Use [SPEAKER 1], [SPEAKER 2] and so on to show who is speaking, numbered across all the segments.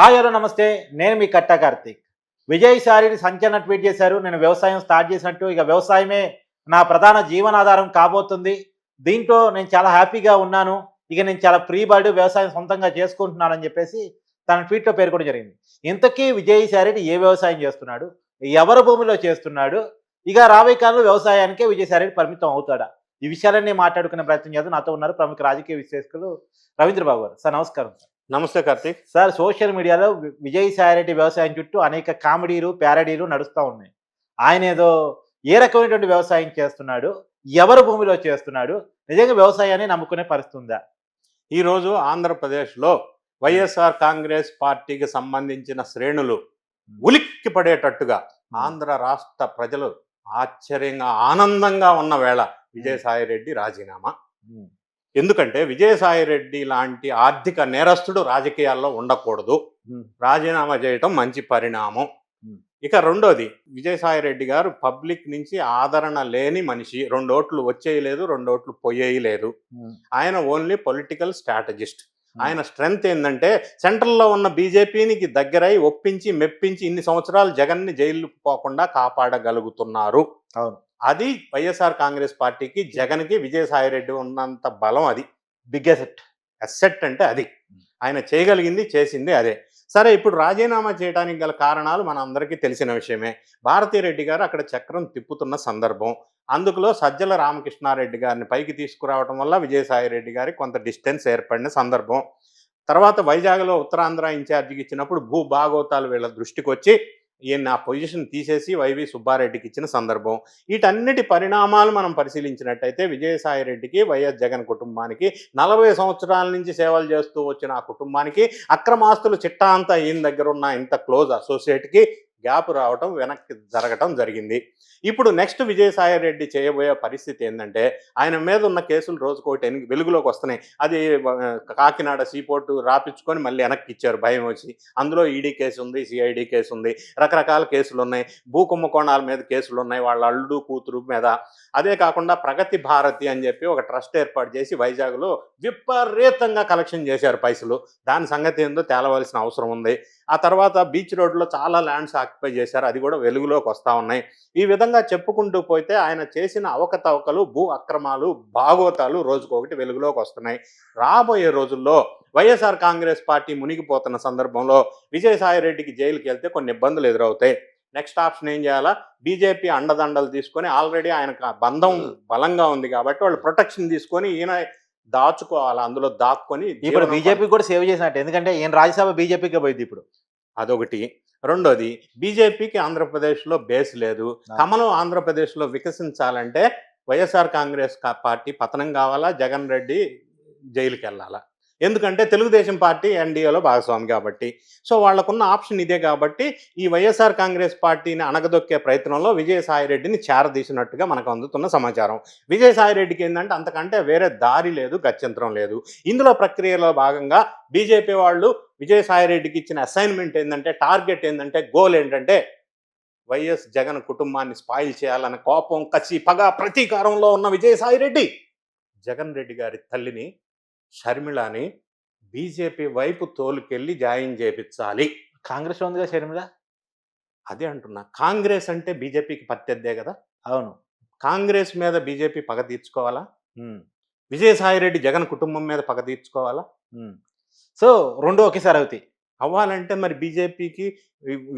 [SPEAKER 1] Hi hello నమస్తే. నేను మీ కట్టా కార్తీక్. విజయసారిని సంచలన ట్వీట్ చేశారు. నేను వ్యవసాయం స్టార్ట్ చేసినట్టు. ఇక వ్యవసాయమే నా ప్రధాన జీవనాధారం కాబోతుంది. దీంట్లో నేను చాలా హ్యాపీగా ఉన్నాను. ఇక నేను చాలా ఫ్రీ బర్డ్ వ్యవసాయం సొంతంగా చేసుకుంటున్నానని చెప్పేసి తన ట్వీట్లో పేర్కొనడం జరిగింది. ఇంతకీ విజయసాయిరెడ్డి ఏ వ్యవసాయం చేస్తున్నాడు? ఎవరి భూమిలో చేస్తున్నాడు? ఇక రాబోయే కాలంలో వ్యవసాయానికే విజయసాయిరెడ్డి పరిమితం అవుతాడా? ఈ విషయాలన్నీ మాట్లాడుకునే ప్రయత్నం చేద్దాం. నాతో ఉన్నారు ప్రముఖ రాజకీయ విశ్లేషకులు రవీంద్రబాబు గారు. సార్ నమస్కారం సార్.
[SPEAKER 2] నమస్తే కార్తీక్.
[SPEAKER 1] సార్ సోషల్ మీడియాలో విజయసాయిరెడ్డి వ్యవసాయం చుట్టూ అనేక కామెడీలు ప్యారడీలు నడుస్తూ ఉన్నాయి. ఆయన ఏదో ఏ రకమైనటువంటి వ్యవసాయం చేస్తున్నాడు ఎవరు భూమిలో చేస్తున్నాడు నిజంగా వ్యవసాయాన్ని నమ్ముకునే పరిస్థితి ఉందా?
[SPEAKER 2] ఈరోజు ఆంధ్రప్రదేశ్లో వైఎస్ఆర్ కాంగ్రెస్ పార్టీకి సంబంధించిన శ్రేణులు ఉలిక్కి పడేటట్టుగా ఆంధ్ర రాష్ట్ర ప్రజలు ఆశ్చర్యంగా ఆనందంగా ఉన్న వేళ విజయసాయిరెడ్డి రాజీనామా. ఎందుకంటే విజయసాయిరెడ్డి లాంటి ఆర్థిక నేరస్తుడు రాజకీయాల్లో ఉండకూడదు. రాజీనామా చేయటం మంచి పరిణామం. ఇక రెండోది విజయసాయిరెడ్డి గారు పబ్లిక్ నుంచి ఆదరణ లేని మనిషి. రెండు ఓట్లు వచ్చేయలేదు రెండు ఓట్లు పోయేయలేదు. ఆయన ఓన్లీ పొలిటికల్ స్ట్రాటజిస్ట్. ఆయన స్ట్రెంగ్త్ ఏంటంటే సెంట్రల్లో ఉన్న బీజేపీనికి దగ్గరై ఒప్పించి మెప్పించి ఇన్ని సంవత్సరాలు జగన్ని జైలు పోకుండా కాపాడగలుగుతున్నారు.
[SPEAKER 1] అవును.
[SPEAKER 2] అది వైఎస్ఆర్ కాంగ్రెస్ పార్టీకి జగన్కి విజయసాయిరెడ్డి ఉన్నంత బలం అది.
[SPEAKER 1] బిగ్గెస్ట్
[SPEAKER 2] అసెట్ అంటే అది. ఆయన చేయగలిగింది చేసింది అదే. సరే ఇప్పుడు రాజీనామా చేయడానికి గల కారణాలు మన అందరికీ తెలిసిన విషయమే. భారతీరెడ్డి గారు అక్కడ చక్రం తిప్పుతున్న సందర్భం. అందుకులో సజ్జల రామకృష్ణారెడ్డి గారిని పైకి తీసుకురావడం వల్ల విజయసాయి రెడ్డి గారికి కొంత డిస్టెన్స్ ఏర్పడిన సందర్భం. తర్వాత వైజాగ్లో ఉత్తరాంధ్ర ఇన్ఛార్జికి ఇచ్చినప్పుడు భూ భాగోతాలు వీళ్ళ దృష్టికి వచ్చి ఈయన ఆ పొజిషన్ తీసేసి వైవి సుబ్బారెడ్డికి ఇచ్చిన సందర్భం. వీటన్నిటి పరిణామాలు మనం పరిశీలించినట్టయితే విజయసాయి రెడ్డికి వైఎస్ జగన్ కుటుంబానికి నలభై సంవత్సరాల నుంచి సేవలు చేస్తూ వచ్చిన ఆ కుటుంబానికి అక్రమాస్తులు చిట్టా అంతా ఈయన దగ్గర ఉన్న ఇంత క్లోజ్ అసోసియేట్కి గ్యాప్ రావటం వెనక్కి జరగటం జరిగింది. ఇప్పుడు నెక్స్ట్ విజయసాయి రెడ్డి చేయబోయే పరిస్థితి ఏంటంటే ఆయన మీద ఉన్న కేసులు రోజుకోటి ఎన్ని- వెలుగులోకి వస్తున్నాయి. అది కాకినాడ సీపోర్టు రాపించుకొని మళ్ళీ వెనక్కి ఇచ్చారు. భయం వచ్చి. అందులో ఈడీ కేసు ఉంది సిఐడి కేసు ఉంది రకరకాల కేసులు ఉన్నాయి. భూ కుంభకోణాల మీద కేసులు ఉన్నాయి. వాళ్ళ అల్లుడు కూతురు మీద. అదే కాకుండా ప్రగతి భారతి అని చెప్పి ఒక ట్రస్ట్ ఏర్పాటు చేసి వైజాగ్లో విపరీతంగా కలెక్షన్ చేశారు పైసలు. దాని సంగతి ఏందో తేలవలసిన అవసరం ఉంది. ఆ తర్వాత బీచ్ రోడ్లో చాలా ల్యాండ్స్ ఆక్యుపై చేశారు. అది కూడా వెలుగులోకి వస్తూ ఉన్నాయి. ఈ విధంగా చెప్పుకుంటూ పోతే ఆయన చేసిన అవకతవకలు భూ అక్రమాలు భాగోతాలు రోజుకొకటి వెలుగులోకి వస్తున్నాయి. రాబోయే రోజుల్లో వైఎస్ఆర్ కాంగ్రెస్ పార్టీ మునిగిపోతున్న సందర్భంలో విజయసాయి రెడ్డికి జైలుకి వెళ్తే కొన్ని ఇబ్బందులు ఎదురవుతాయి. నెక్స్ట్ ఆప్షన్ ఏం చేయాలా? బీజేపీ అండదండలు తీసుకొని ఆల్రెడీ ఆయనకు ఆ బంధం బలంగా ఉంది కాబట్టి వాళ్ళు ప్రొటెక్షన్ తీసుకొని ఈయన దాచుకోవాలి. అందులో దాక్కొని
[SPEAKER 1] ఇప్పుడు బీజేపీ కూడా సేవ్ చేసినట్టు. ఎందుకంటే ఈయన రాజ్యసభ బీజేపీకి పోయింది ఇప్పుడు.
[SPEAKER 2] అదొకటి. రెండోది బీజేపీకి ఆంధ్రప్రదేశ్లో బేస్ లేదు. కమలం ఆంధ్రప్రదేశ్లో వికసించాలంటే వైఎస్ఆర్ కాంగ్రెస్ పార్టీ పతనం కావాలా జగన్ రెడ్డి జైలుకి వెళ్ళాలా ఎందుకంటే తెలుగుదేశం పార్టీ ఎన్డీఏలో భాగస్వామి కాబట్టి. సో వాళ్ళకున్న ఆప్షన్ ఇదే కాబట్టి ఈ వైఎస్ఆర్ కాంగ్రెస్ పార్టీని అణగదొక్కే ప్రయత్నంలో విజయసాయి రెడ్డిని చేరదీసినట్టుగా మనకు అందుతున్న సమాచారం. విజయసాయి రెడ్డికి ఏంటంటే అంతకంటే వేరే దారి లేదు గత్యంతరం లేదు. ఇందులో ప్రక్రియలో భాగంగా బీజేపీ వాళ్ళు విజయసాయి రెడ్డికి ఇచ్చిన అసైన్మెంట్ ఏంటంటే టార్గెట్ ఏంటంటే గోల్ ఏంటంటే వైఎస్ జగన్ కుటుంబాన్ని స్పాయిల్ చేయాలన్న కోపం కసి పగ ప్రతీకారంలో ఉన్న విజయసాయి రెడ్డి జగన్ రెడ్డి గారి తల్లిని షర్మిళని బీజేపీ వైపు తోలుకెళ్ళి జాయిన్ చేపించాలి.
[SPEAKER 1] కాంగ్రెస్ ఉందిగా షర్మిల
[SPEAKER 2] అదే అంటున్నా. కాంగ్రెస్ అంటే బీజేపీకి ప్రత్యర్థే కదా?
[SPEAKER 1] అవును.
[SPEAKER 2] కాంగ్రెస్ మీద బీజేపీ పగ తీర్చుకోవాలా?
[SPEAKER 1] ఉమ్,
[SPEAKER 2] విజయసాయి రెడ్డి జగన్ కుటుంబం మీద పగ తీర్చుకోవాలా.
[SPEAKER 1] సో రెండు ఒకేసారి అవుతాయి.
[SPEAKER 2] అవ్వాలంటే మరి బీజేపీకి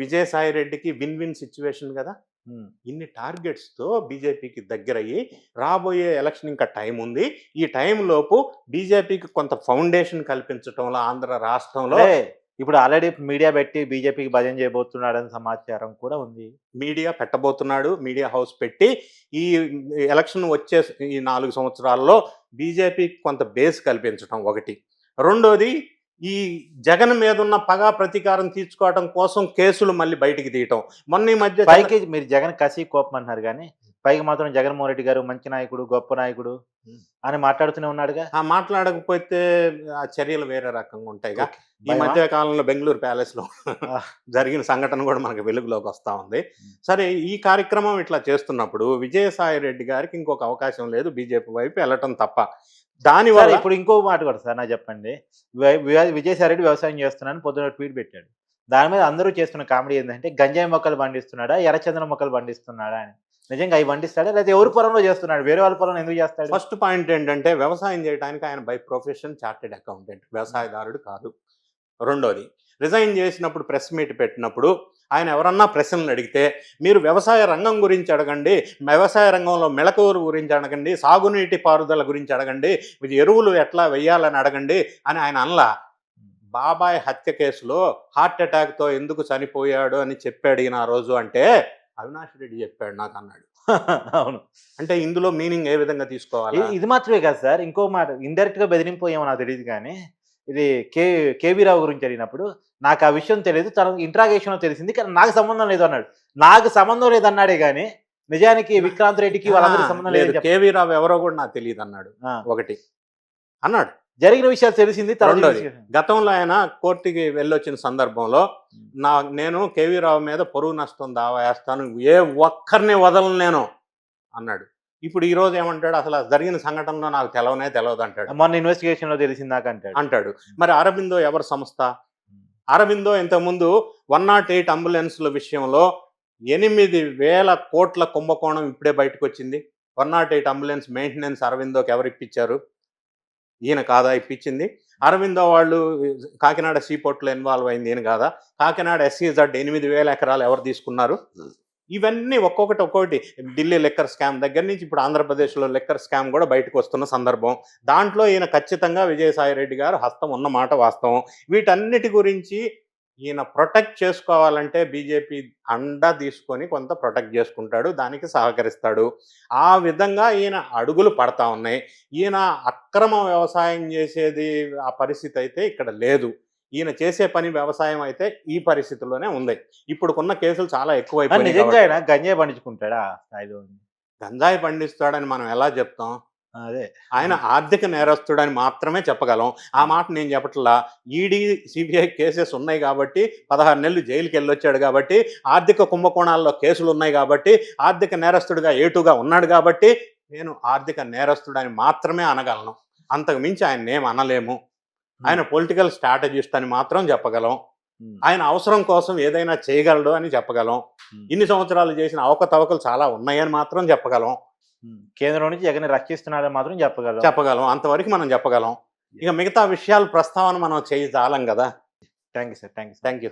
[SPEAKER 2] విజయసాయి రెడ్డికి విన్ విన్ సిచ్యువేషన్ కదా. ఇన్ని టార్గెట్స్తో బీజేపీకి దగ్గరయ్యి రాబోయే ఎలక్షన్ ఇంకా టైం ఉంది. ఈ టైం లోపు బీజేపీకి కొంత ఫౌండేషన్ కల్పించడంలో ఆంధ్ర రాష్ట్రంలో
[SPEAKER 1] ఇప్పుడు ఆల్రెడీ మీడియా పెట్టి బీజేపీకి భజన చేయబోతున్నాడని సమాచారం కూడా ఉంది.
[SPEAKER 2] మీడియా పెట్టబోతున్నాడు మీడియా హౌస్ పెట్టి ఈ ఎలక్షన్ వచ్చే ఈ నాలుగు సంవత్సరాల్లో బీజేపీకి కొంత బేస్ కల్పించడం ఒకటి. రెండోది ఈ జగన్ మీద ఉన్న పగా ప్రతీకారం తీర్చుకోవడం కోసం కేసులు మళ్ళీ బయటికి తీయటం. మొన్న ఈ మధ్య
[SPEAKER 1] పైకి మీరు జగన్ కసి కోపం అంటున్నారు కానీ పైకి మాత్రం జగన్మోహన్ రెడ్డి గారు మంచి నాయకుడు గొప్ప నాయకుడు అని మాట్లాడుతూనే ఉన్నాడుగా?
[SPEAKER 2] ఆ మాట్లాడకపోతే ఆ చర్యలు వేరే రకంగా ఉంటాయిగా ఈ? మధ్య కాలంలో బెంగళూరు
[SPEAKER 1] ప్యాలెస్లో.
[SPEAKER 2] జరిగిన సంఘటన కూడా మనకి వెలుగులోకి వస్తా ఉంది. సరే ఈ కార్యక్రమం ఇట్లా చేస్తున్నప్పుడు విజయసాయి రెడ్డి గారికి ఇంకొక అవకాశం లేదు. బీజేపీ వైపు వెళ్ళటం తప్ప. దానివల్ల
[SPEAKER 1] ఇప్పుడు ఇంకో మాట కూడా సార్ నాకు చెప్పండి. వి- వి- విజయసాయి రెడ్డి వ్యవసాయం చేస్తున్నాను పొద్దున ట్వీట్ పెట్టాడు. దాని మీద అందరూ చేస్తున్న కామెడీ ఏంటంటే గంజాయి మొక్కలు పండిస్తున్నాడా ఎర్రచందనం మొక్కలు పండిస్తున్నాడా అని. నిజంగా అవి పండిస్తాడా లేదా ఎవరి పొలంలో చేస్తున్నాడు? వేరే వాళ్ళ పొలంలో ఎందుకు చేస్తాడు?
[SPEAKER 2] ఫస్ట్ పాయింట్ ఏంటంటే వ్యవసాయం చేయడానికి ఆయన బై ప్రొఫెషన్ చార్టెడ్ అకౌంటెంట్. వ్యవసాయదారుడు కాదు. రెండోది రిజైన్ చేసినప్పుడు ప్రెస్ మీట్ పెట్టినప్పుడు ఆయన ఎవరన్నా ప్రశ్నలు అడిగితే మీరు వ్యవసాయ రంగం గురించి అడగండి వ్యవసాయ రంగంలో మెళకువల గురించి అడగండి సాగునీటి పారుదల గురించి అడగండి ఎరువులు ఎట్లా వెయ్యాలని అడగండి అని ఆయన అనలా. బాబాయ్ హత్య కేసులో హార్ట్ అటాక్తో ఎందుకు చనిపోయాడు అని చెప్పాడు ఈయన ఆ రోజు అంటే అవినాష్ రెడ్డి చెప్పాడు నాకు అన్నాడు.
[SPEAKER 1] అవును.
[SPEAKER 2] అంటే ఇందులో మీనింగ్ ఏ విధంగా తీసుకోవాలి?
[SPEAKER 1] ఇది మాత్రమే కాదు సార్. ఇంకో మాట ఇండైరెక్ట్గా బెదిరింపు ఏమో నాకు తెలియదు కానీ ఇది కే కేవీ రావు గురించి అడిగినప్పుడు నాకు ఆ విషయం తెలియదు తన ఇంట్రాగేషన్లో తెలిసింది కానీ నాకు సంబంధం లేదు అన్నాడు. నాకు సంబంధం లేదు అన్నాడే కానీ నిజానికి విక్రాంత్ రెడ్డికి వాళ్ళందరికీ సంబంధం
[SPEAKER 2] లేదు. కేవీ రావు ఎవరో కూడా నాకు తెలియదు అన్నాడు. ఒకటి. అన్నాడు.
[SPEAKER 1] జరిగిన విషయాలు తెలిసింది
[SPEAKER 2] గతంలో ఆయన కోర్టుకి వెళ్ళొచ్చిన సందర్భంలో నా నేను కేవీ రావు మీద పొరుగు నష్టం దావా వేస్తాను ఏ ఒక్కరిని వదలను నేను అన్నాడు. ఇప్పుడు ఈ రోజు ఏమంటాడు? అసలు జరిగిన సంఘటనలో నాకు తెలవనే తెలవదు అంటాడు.
[SPEAKER 1] మొన్న ఇన్వెస్టిగేషన్లో తెలిసింది నాకు అంటాడు.
[SPEAKER 2] అంటాడు. మరి అరబిందో ఎవరి సంస్థ? అరవిందో ఇంతకుముందు వన్ నాట్ ఎయిట్ అంబులెన్స్ల విషయంలో ఎనిమిది వేల కోట్ల కుంభకోణం ఇప్పుడే బయటకు వచ్చింది one not eight ambulance maintenance అరవిందోకి ఎవరు ఇప్పించారు? ఈయన కాదా ఇప్పించింది. అరవిందో వాళ్ళు కాకినాడ సీపోర్ట్లో ఇన్వాల్వ్ అయింది ఈయన కాదా? కాకినాడ ఎస్సీజడ్ ఎనిమిది వేల ఎకరాలు ఎవరు తీసుకున్నారు? ఇవన్నీ ఒక్కొక్కటి ఒక్కొక్కటి. ఢిల్లీ లెక్కర్ స్కామ్ దగ్గర నుంచి ఇప్పుడు ఆంధ్రప్రదేశ్లో లెక్కర్ స్కామ్ కూడా బయటకు వస్తున్న సందర్భం. దాంట్లో ఈయన ఖచ్చితంగా విజయసాయి రెడ్డి గారు హస్తం ఉన్న మాట వాస్తవం. వీటన్నిటి గురించి ఈయన ప్రొటెక్ట్ చేసుకోవాలంటే బీజేపీ అండ తీసుకొని కొంత ప్రొటెక్ట్ చేసుకుంటాడు దానికి సహకరిస్తాడు. ఆ విధంగా ఈయన అడుగులు పడతా ఉన్నాయి. ఈయన అక్రమ వ్యవసాయం చేసేది ఆ పరిస్థితి అయితే ఇక్కడ లేదు. ఈయన చేసే పని వ్యవసాయం అయితే ఈ పరిస్థితిలోనే ఉంది. ఇప్పుడుకున్న కేసులు చాలా ఎక్కువైపోయినాయి
[SPEAKER 1] నిజంగా ఆయన గంజాయి పండించుకుంటాడా స్థాయిలో?
[SPEAKER 2] గంజాయి పండిస్తాడని మనం ఎలా చెప్తాం?
[SPEAKER 1] అదే.
[SPEAKER 2] ఆయన ఆర్థిక నేరస్తుడని మాత్రమే చెప్పగలం. ఆ మాట నేను చెప్పట్లా. ఈడీ సిబిఐ కేసెస్ ఉన్నాయి కాబట్టి పదహారు నెలలు జైలుకి వెళ్ళొచ్చాడు కాబట్టి ఆర్థిక కుంభకోణాల్లో కేసులు ఉన్నాయి కాబట్టి ఆర్థిక నేరస్తుడిగా ఏటుగా ఉన్నాడు కాబట్టి నేను ఆర్థిక నేరస్తుడని మాత్రమే అనగలను. అంతకు మించి ఆయన ఏం అనలేము. ఆయన పొలిటికల్ స్ట్రాటజిస్ట్ అని మాత్రం చెప్పగలం. ఆయన అవసరం కోసం ఏదైనా చేయగలడు అని చెప్పగలం. ఇన్ని సంవత్సరాలు చేసిన అవకతవకలు చాలా ఉన్నాయని మాత్రం చెప్పగలం.
[SPEAKER 1] కేంద్రం నుంచి జగన్ రక్షిస్తున్నాడని మాత్రం చెప్పగలం.
[SPEAKER 2] చెప్పగలం. అంతవరకు మనం చెప్పగలం. ఇక మిగతా విషయాలు ప్రస్తావన మనం చేయి చాలం కదా.
[SPEAKER 1] Thank you sir thank you
[SPEAKER 2] thank you